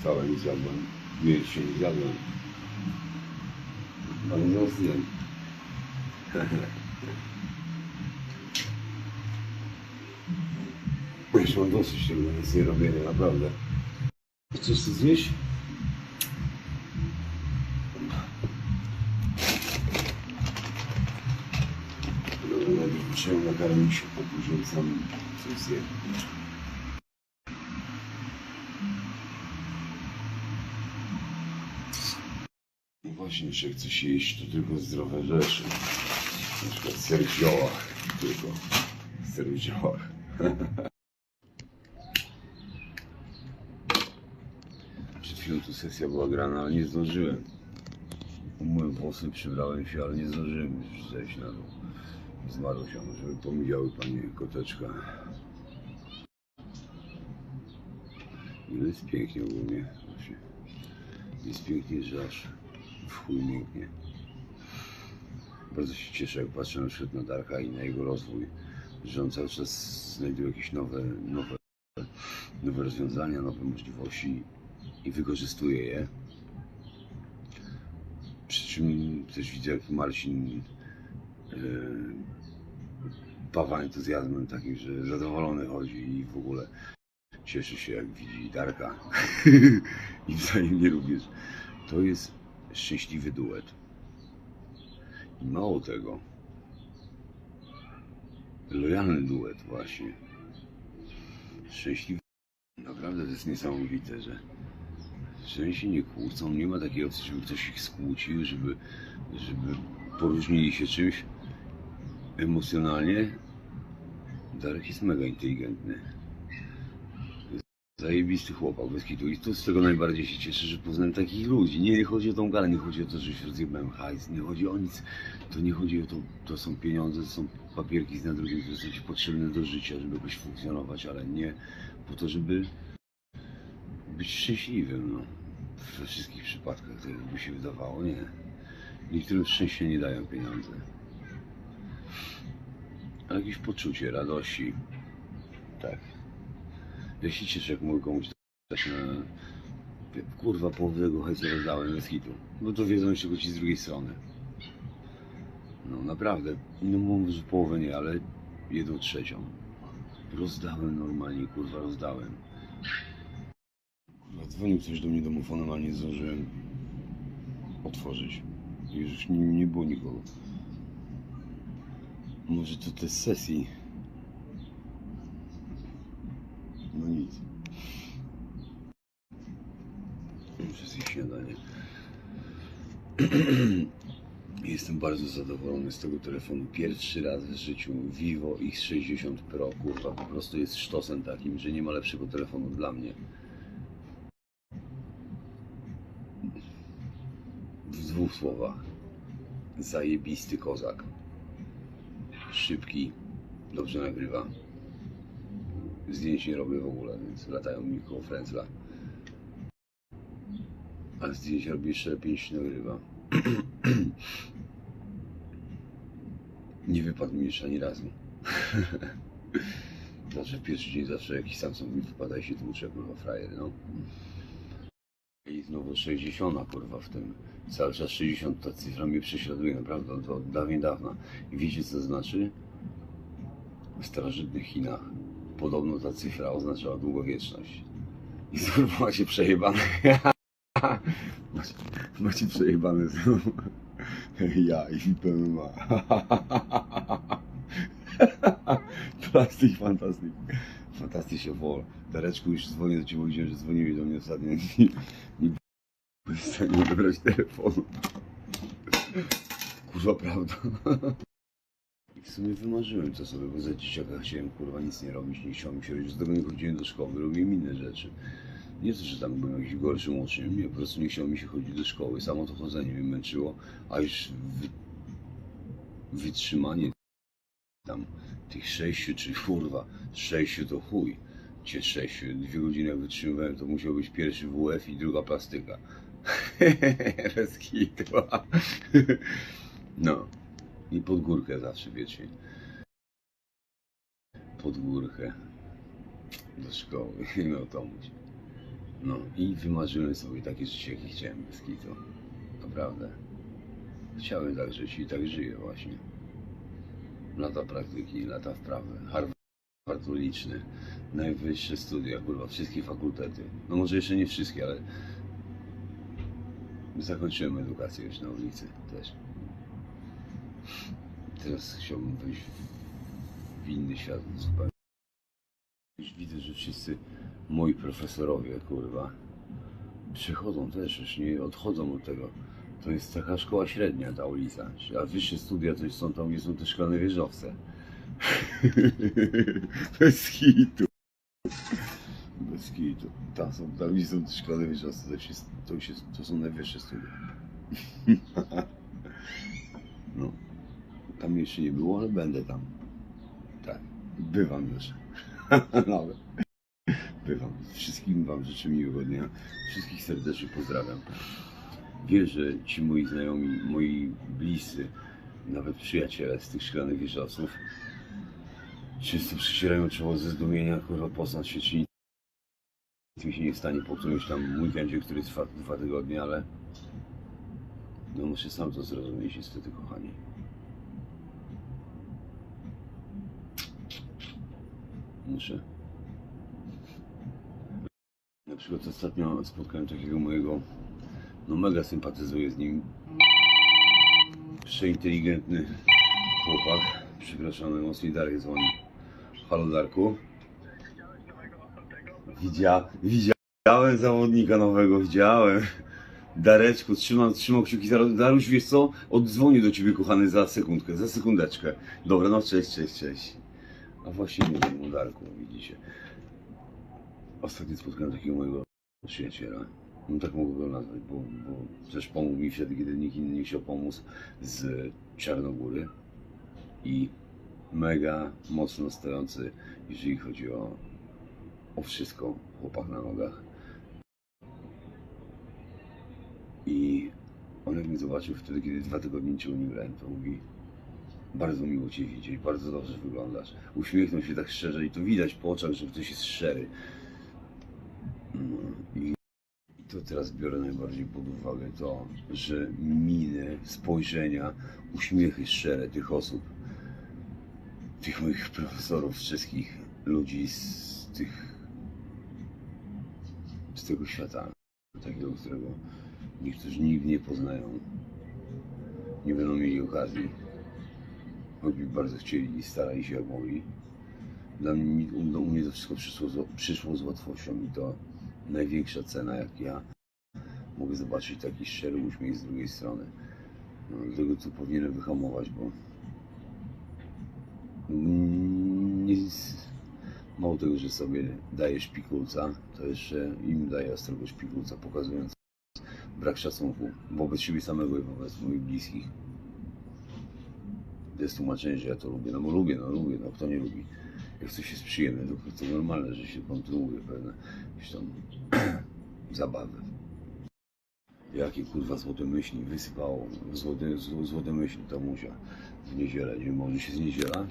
Stałe nie zjadłem. Mieć się nie zjadłem. Ale nie zjem. Już mam dosyć tego nic nie robienia, naprawdę. Chcesz coś zjeść? Dobra, najpierw muszę ją nakarmić, a później. No Właśnie, że coś jeść, to tylko zdrowe rzeczy. Na przykład ser w ziołach. Tylko ser w ziołach. Przed chwilą tu sesja była grana, ale nie zdążyłem. Umyłem włosy, przybrałem się, ale nie zdążyłem już zejść na dół. Z Marusią, żeby pomijały panie koteczka. Ile jest pięknie ogólnie. Właśnie. Jest pięknie, że aż chuj mięknie. Bardzo się cieszę, jak patrzę na przykład na Darka i na jego rozwój, że on cały czas znajduje jakieś nowe, nowe, nowe rozwiązania, nowe możliwości i wykorzystuje je. Przy czym też widzę, jak Marcin yy, entuzjazmem takim, że zadowolony chodzi i w ogóle cieszy się, jak widzi Darka i wzajemnie również. To jest szczęśliwy duet. I mało tego, lojalny duet właśnie. Szczęśliwy. Naprawdę to jest niesamowite, że, że nie kłócą, nie ma takiej opcji, żeby ktoś ich skłócił, żeby, żeby poróżnili się czymś emocjonalnie. Darek jest mega inteligentny. Zajebisty chłopak, bez kitu. I tu z tego najbardziej się cieszę, że poznałem takich ludzi. Nie, chodzi o tą galę, nie chodzi o to, że się rozjebałem hajs, nie chodzi o nic. To nie chodzi o to, to są pieniądze, to są papierki z nadrugiem, które są ci potrzebne do życia, żeby jakoś funkcjonować, ale nie po to, żeby być szczęśliwym, no. We wszystkich przypadkach, to by się wydawało, nie. Niektórym szczęścia nie dają pieniądze. Ale jakieś poczucie radości. Tak. Cieszę, jak mogę komuś dać na... Kurwa, połowę tego hajsu rozdałem bez hitu. Bo to wiedzą jeszcze go ci z drugiej strony. No naprawdę. No mówię, że połowę nie, ale jedną trzecią. Rozdałem normalnie, kurwa, rozdałem. Dzwonił coś do mnie domofonem, ale nie zdążyłem otworzyć. Już nie, nie było nikogo. Może to te z sesji. No nic. Muszę zjeść śniadanie. Jestem bardzo zadowolony z tego telefonu. Pierwszy raz w życiu Vivo X60 Pro, kurwa, po prostu jest sztosem takim, że nie ma lepszego telefonu dla mnie. W dwóch słowach. Zajebisty kozak. Szybki, dobrze nagrywa. Zdjęć nie robię w ogóle, więc latają mi koło frędzla. Ale zdjęcia robię jeszcze lepiej niż się nagrywa. Nie wypadł mi jeszcze ani razu. Znaczy pierwszy dzień zawsze jakiś Samsung mi wypada i się tłucze, kurwa, frajer, no. I znowu 60, kurwa, w tym. Cały czas 60 ta cyfra mnie prześladuje, naprawdę, od, od dawien dawna. I wiecie, co znaczy? W starożytnych Chinach podobno ta cyfra oznaczała długowieczność. I kurwa macie przejebane. macie, przejebane znowu. Ja i FIPMA. Plastik fantastyk. Fantastycznie wol. Dareczku już dzwonię do Ciebie, bo widziałem, że dzwoniłeś do mnie ostatnio. Nie, nie byłem w stanie odebrać telefonu. Kurwa prawda. W sumie wymarzyłem to sobie, bo za dzieciaka chciałem kurwa nic nie robić, nie chciałem się robić, z tego nie chodziłem do szkoły, robiłem inne rzeczy. Nie to, że tam byłem jakiś gorszym uczniem, nie, po prostu nie chciało mi się chodzić do szkoły, samo to chodzenie mnie męczyło, a już wy... wytrzymanie tam tych sześciu, czy kurwa, sześciu to chuj, cię sześciu, dwie godziny jak wytrzymywałem, to musiał być pierwszy WF i druga plastyka. Bez kitu. No. I pod górkę zawsze, wiecie. Pod górkę. Do szkoły. No to mówić. No i wymarzyłem sobie takie życie, jakie chciałem bez kitu. Naprawdę. Chciałem tak żyć i tak żyję właśnie. Lata praktyki, lata wprawy. Harvard uliczny, najwyższe studia, kurwa, wszystkie fakultety. No może jeszcze nie wszystkie, ale zakończyłem edukację już na ulicy też. Teraz chciałbym wejść w inny świat zupełnie. Widzę, że wszyscy moi profesorowie, kurwa, przychodzą też, już nie odchodzą od tego. To jest taka szkoła średnia, ta ulica. A wyższe studia to są tam, gdzie są te szklane wieżowce. Bez kitu. Bez kitu. Tam są, tam gdzie są te szklane wieżowce, to, jest, to, jest, to są najwyższe studia. No. Tam jeszcze nie było, ale będę tam. Tak. Bywam już. Nawet. Bywam. Wszystkim Wam życzę miłego dnia. Wszystkich serdecznie pozdrawiam. Wiem, że ci moi znajomi, moi bliscy, nawet przyjaciele z tych szklanych wieżowców często przycierają czoło ze zdumienia, kurwa, poznać się, czy nic mi się nie stanie po którymś tam weekendzie, który trwa dwa tygodnie, ale no muszę sam to zrozumieć niestety, kochani. Muszę. Na przykład ostatnio spotkałem takiego mojego, no mega sympatyzuję z nim. Przeinteligentny chłopak. Przepraszam, najmocniej Darek dzwoni. Halo Darku. Widzia, widziałem zawodnika nowego, widziałem. Dareczku, trzymam, trzymam kciuki Daruś, wiesz co? Oddzwonię do ciebie, kochany, za sekundkę, za sekundeczkę. Dobra, no cześć, cześć, cześć. A właśnie mówię mu Darku, widzicie. Ostatnio spotkałem takiego mojego przyjaciela. No tak mogę go nazwać, bo, bo też pomógł mi wtedy, kiedy nikt inny nie chciał pomóc z Czarnogóry. I mega mocno stojący, jeżeli chodzi o, o wszystko, chłopak na nogach. I on jak mnie zobaczył wtedy, kiedy dwa tygodnie cię to mówi bardzo miło Cię widzieć, bardzo dobrze wyglądasz. Uśmiechnął się tak szczerze i to widać po oczach, że ktoś jest szczery. I i to teraz biorę najbardziej pod uwagę to, że miny, spojrzenia, uśmiechy szczere tych osób, tych moich profesorów, wszystkich ludzi z tych, z tego świata, takiego, którego niektórzy nigdy nie poznają, nie będą mieli okazji, choćby bardzo chcieli i starali się jak mogli. Dla mnie, u, mnie to wszystko przyszło przyszło z łatwością i to największa cena, jak ja mogę zobaczyć taki szczery uśmiech z drugiej strony. No, dlatego tu powinienem wyhamować, bo mało tego, że sobie daję szpikulca, to jeszcze im daję ostrego szpikulca, pokazując brak szacunku wobec siebie samego i wobec moich bliskich. Jest tłumaczenie, że ja to lubię. No bo lubię, no lubię, no kto nie lubi. Jak coś jest przyjemne, to, to normalne, że się kontynuuje pewne jakieś tam zabawy. Jakie kurwa złote myśli wysypało, złote, zł- złote myśli to muzia w niedzielę, nie może się z niedziela.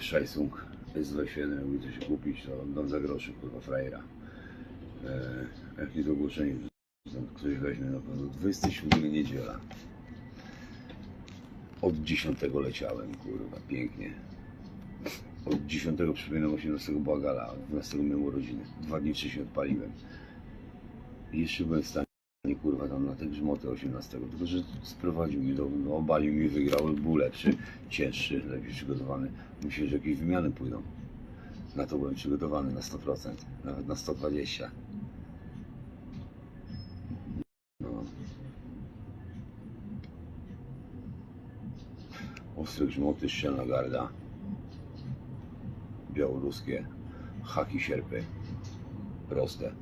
Szajsung S27, jakby to się kupić, to dam za groszy, kurwa, frajera. E, jak nie to ogłoszenie, ktoś weźmie na pewno 27 niedziela. Od 10 leciałem, kurwa, pięknie. Od 10 przypominam 18 była gala, a 12 miałem urodziny. Dwa dni wcześniej odpaliłem. I jeszcze byłem w stanie, kurwa, tam na te grzmoty 18, tylko że sprowadził mnie do, no, obalił mnie, wygrał, był lepszy, cięższy, lepiej przygotowany. Myślę, że jakieś wymiany pójdą. Na to byłem przygotowany na 100%, nawet na 120%. Ostre grzmoty, szczelna garda. Białoruskie haki sierpy. Proste.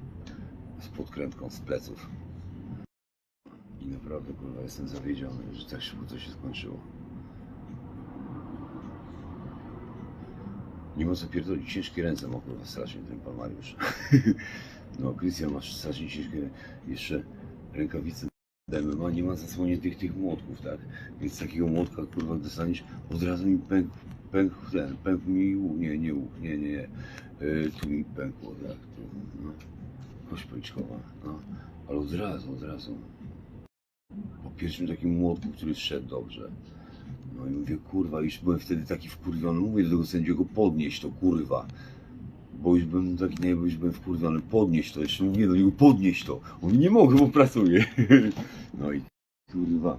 Z podkrętką z pleców. I naprawdę kurwa jestem zawiedziony, że tak szybko to się skończyło. Nie ma co pierdolić, ciężkie ręce ma kurwa strasznie ten pan Mariusz. No, Krystian masz strasznie ciężkie jeszcze rękawice MMA, nie ma zasłonie tych, tych młotków, tak? Więc takiego młotka kurwa dostaniesz, od razu mi pękł, pękł ten, pękł mi łuk, nie, nie łuk, nie, nie, nie. Yy, tu mi pękło, tak, tu, no. kość policzkowa, no. Ale od razu, od razu. Po pierwszym takim młotku, który szedł dobrze. No i mówię, kurwa, już byłem wtedy taki wkurwiony. Mówię do tego sędziego, podnieś to, kurwa. Bo już byłem taki, nie, już byłem wkurwiony, podnieś to. Jeszcze mówię do niego, podnieś to. On nie mogę, bo pracuję. No i kurwa.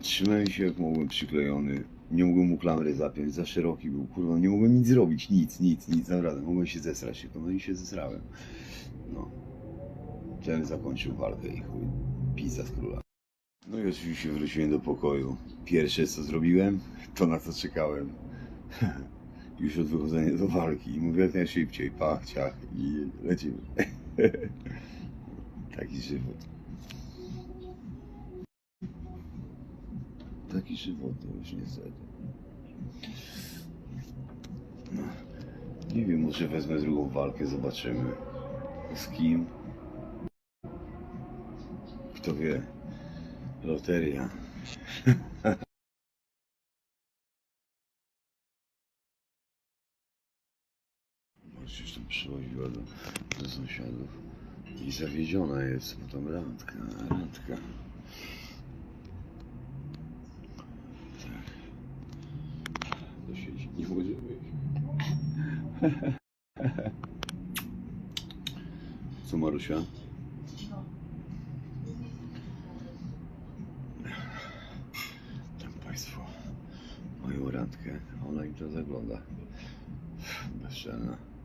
Trzymałem się jak mogłem przyklejony. Nie mogłem mu klamry zapiąć, za szeroki był, kurwa, nie mogłem nic zrobić, nic, nic, nic, naprawdę, mogłem się zesrać tylko, no i się zesrałem. No. Ten zakończył walkę i chuj, pizza z króla. No i oczywiście wróciłem do pokoju. Pierwsze co zrobiłem, to na co czekałem. Już od wychodzenia do walki. I mówię jak najszybciej, pach, ciach i lecimy. Taki żywot. Taki żywot to już niestety. Nie wiem, może wezmę drugą walkę, zobaczymy. Z kim? Kto wie? Loteria. Już tam przychodziła do, do sąsiadów. I zawiedziona jest, bo tam randka, randka. Tak. Nie wyjść. Co Marusia? Tam Państwo mają randkę, ona im to zagląda. Bezczelna.